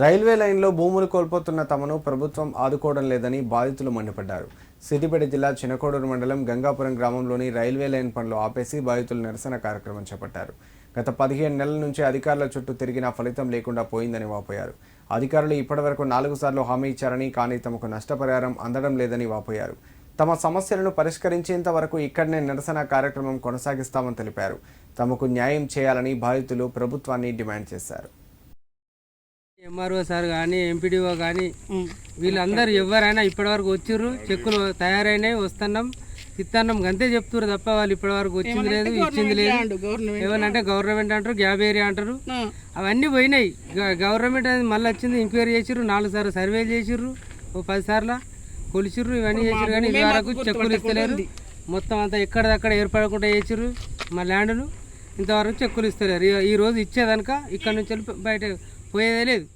Railway లైన్లో భూములు కోల్పోతున్న తమను ప్రభుత్వం ఆదుకోవడం లేదని బాధితులు మండిపడ్డారు. సిద్దిపేట జిల్లా చినకోడూరు మండలం గంగాపురం గ్రామంలోని రైల్వే లైన్ పనులు ఆపేసి బాధితులు నిరసన కార్యక్రమం చేపట్టారు. గత పదిహేను నెలల నుంచి అధికారుల చుట్టూ తిరిగినా ఫలితం లేకుండా పోయిందని వాపోయారు. అధికారులు ఇప్పటివరకు నాలుగు సార్లు హామీ ఇచ్చారని కానీ తమకు నష్టపరిహారం అందడం లేదని వాపోయారు. తమ సమస్యలను పరిష్కరించేంత వరకు ఇక్కడనే నిరసన కార్యక్రమం కొనసాగిస్తామని తెలిపారు. తమకు న్యాయం చేయాలని బాధితులు ప్రభుత్వాన్ని డిమాండ్ చేశారు. ఎంఆర్ఓ సార్ కానీ ఎంపీడీఓ కానీ వీళ్ళందరూ ఎవరైనా ఇప్పటివరకు వచ్చిర్రు చెక్కులు తయారైనాయి వస్తున్నాం ఇస్తున్నాం అంతే చెప్తున్నారు తప్ప వాళ్ళు ఇప్పటివరకు వచ్చింది లేదు ఇచ్చింది లేదు. ఏమనంటే గవర్నమెంట్ అంటారు గ్యాప్ ఏరియా అంటారు. అవన్నీ పోయినాయి. గవర్నమెంట్ అనేది మళ్ళీ వచ్చింది ఎంక్వైరీ చేసిర్రు నాలుగు సార్లు సర్వేలు చేసిర్రు ఓ పది సార్లు కొలిసిర్రు ఇవన్నీ చేసిర్రు కానీ ఇది వరకు చెక్కులు ఇస్తలేరు. మొత్తం అంతా ఎక్కడదక్కడ ఏర్పడకుండా చేసిర్రు మా ల్యాండ్ను ఇంతవరకు చెక్కులు ఇస్తలేరు. ఈ- రోజు ఇచ్చేదనక ఇక్కడ నుంచి బయట పోయేదే లేదు.